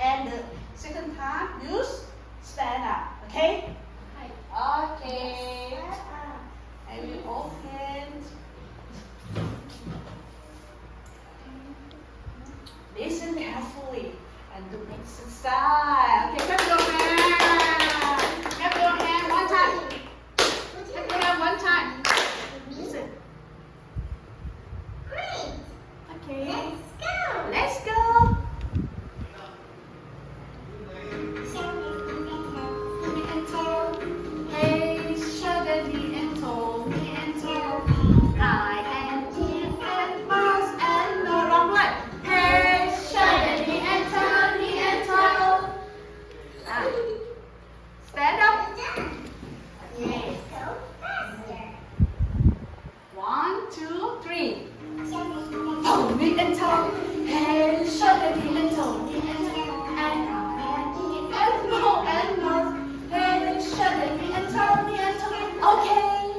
And the second time, use stand up. Okay? We can talk and show the little and and more and more and show the and talk and talk. Okay.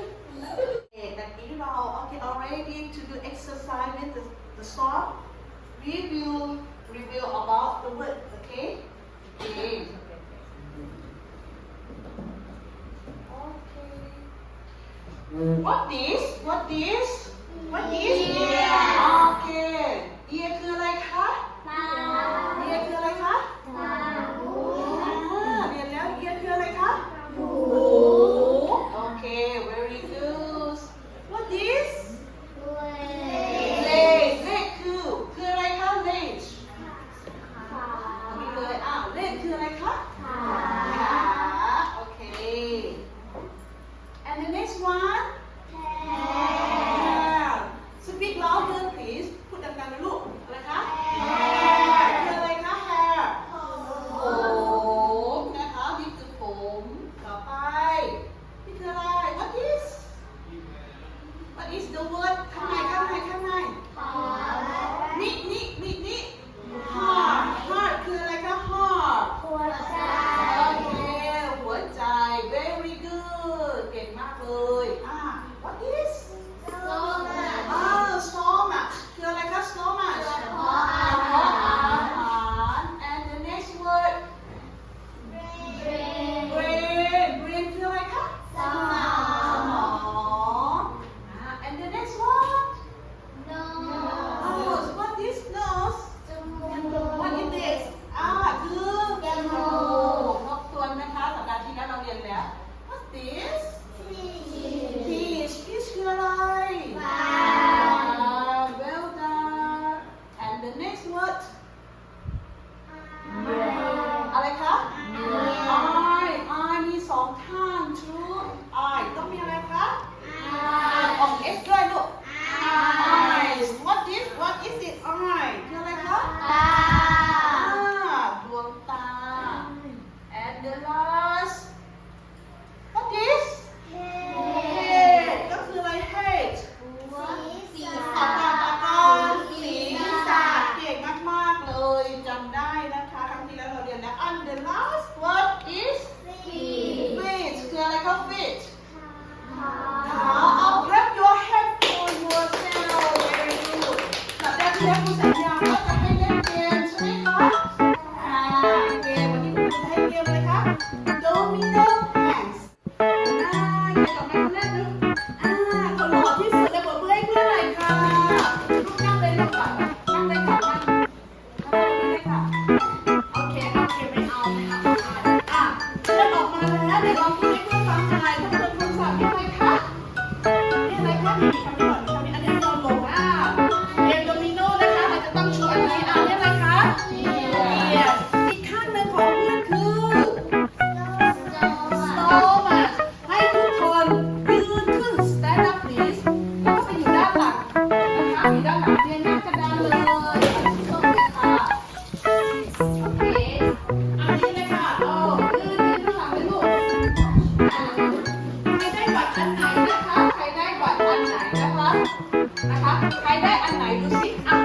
Okay. you know, okay, already to do exercise with the, the song. We Review review about the word, okay? Okay. Okay. What is? What is? What is? เก่งมากเลยอ่า องชูอันนี้อ่าเรียกอะไรคะเรียกอีกข้างหนึ่งของเพื่อนคือโตมาให้ทุกคนยืนขึ้น stand up please แล้วก็ไปอยู่ด้านหลังนะคะอยู่ด้านหลังเรียนหน้ากระดานเลยตรงนี้ค่ะโอเคอันนี้เลยค่ะโอ้ยืนยืนข้างหลังเลยลูกใครได้บัตรอันไหนนะคะ ใครได้บัตรอันไหนนะคะ นะคะ ใครได้อันไหนดูสิอะ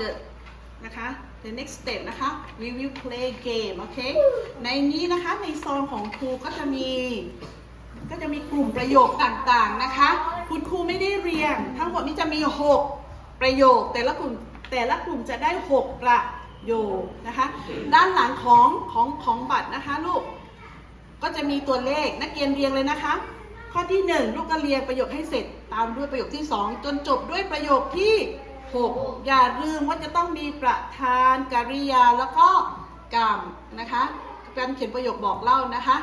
the นะคะ the next step นะคะ we will play game โอเค ในนี้นะคะในซองของครูก็จะมี ก็จะมีกลุ่มประโยคต่างๆนะคะ คุณครูไม่ได้เรียง ทั้งหมดนี้จะมี 6 ประโยค แต่ละกลุ่มแต่ละกลุ่มจะได้ 6 ประโยคนะคะ ด้านหลังของของของบัตรนะคะลูก ก็จะมีตัวเลขนักเรียนเรียงเลยนะคะ ข้อที่ 1 ลูกก็เรียงประโยคให้เสร็จตามด้วยประโยคที่ 2 จนจบด้วยประโยคที่ 6อย่าลืมว่าจะต้องมีประธานกริยาแล้วก็กรรมนะคะการเขียนประโยคบอกเล่านะคะ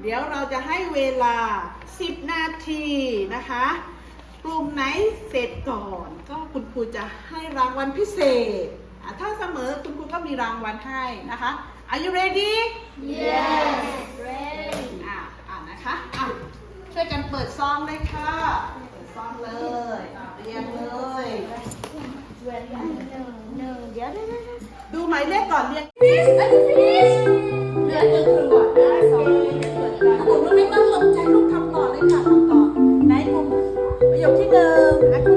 เดี๋ยวเราจะให้เวลา 10 นาทีนะคะกลุ่มไหนเสร็จก่อนก็คุณครูจะให้รางวัลพิเศษอะถ้าเสมอคุณครูก็มีรางวัลให้นะคะ Are you ready อะอ่านนะคะอะช่วยกันเปิดซองเลยค่ะ เปิดซองเลยอะเรียงเลย ดูหมายเลขก่อนเรียงฟิชอันนี้พีชเหลือหนึ่งขวดได้สองเหมือนกันผมไม่ต้องสนใจลูกทำต่อเลยค่ะทำต่อไหนกลุ่มประโยคที่หนึ่งอันที่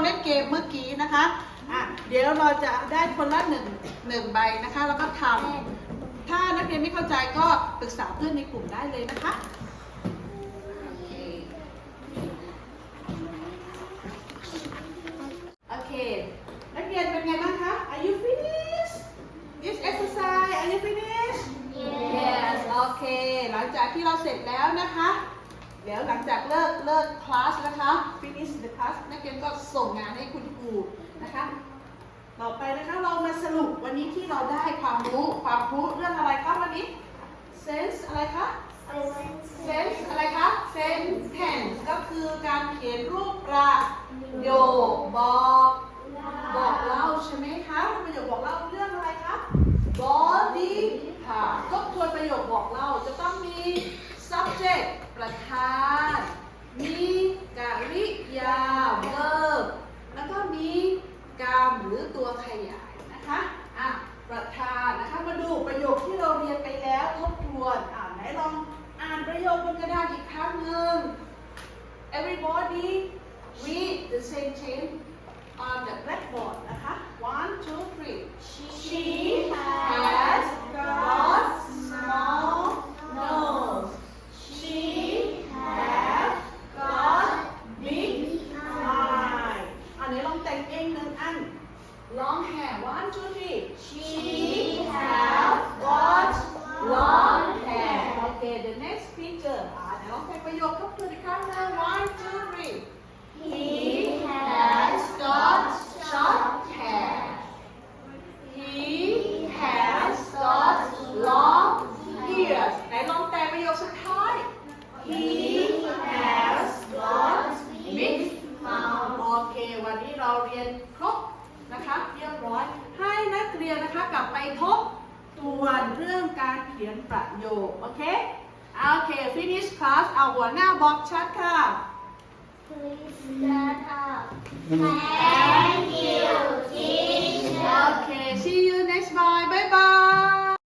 เหมือนที่เราเล่นเกมเมื่อกี้นะคะอะเดี๋ยวเราจะได้คนละหนึ่งหนึ่งใบนะคะ แล้วก็ทำถ้านักเรียนไม่เข้าใจก็ปรึกษาเพื่อนในกลุ่มได้เลยนะคะโอเคโอเคนักเรียนเป็นไงบ้างคะ Are you finished this exercise Are you finished Yes โอเค หลังจากที่เราเสร็จแล้วนะคะ เดี๋ยวหลังจากเลิกเลิกคลาสนะคะ finish the class นักเรียนก็ส่งงานให้คุณครูนะคะ ต่อไปนะคะเรามาสรุปวันนี้ที่เราได้ความรู้ความรู้เรื่องอะไรคะวันนี้ sense อะไรคะ sense อะไรคะ sentence ก็คือการเขียนรูปประโยคบอกบอกเล่าใช่ไหมคะประโยคบอกเล่าเรื่องอะไรคะ body part ทบทวนประโยคบอกเล่าจะต้องมี subject ประธาน มีกริยา verb แล้วก็มีกรรมหรือตัวขยายนะคะอะประธานนะคะมาดูประโยคที่เราเรียนไปแล้วทบทวนอ่าไหนลองอ่านประโยคบนกระดานอีกครั้งหนึ่ง everybody read the sentence on the blackboard นะคะ one two three she has got small nose she has got big eye อันนี้ลองแต่งเองหนึ่งอัน long hair one two three she has got long hair okay the next picture อ่าเดี๋ยวลองแต่งประโยคทบทวนอีกครั้งหนึ่ง one two three He has got short hair he has got long ears ไหนลองแต่งประโยคสุดท้าย he has got big mouth โอเควันนี้เราเรียนครบนะคะเรียบร้อย ให้นักเรียนนะคะกลับไปทบทวนเรื่องการเขียนประโยค โอเค โอเค finish class เอาหัวหน้าบอกชัดค่ะ Please stand up. Thank you, teacher. Okay see you next bye bye bye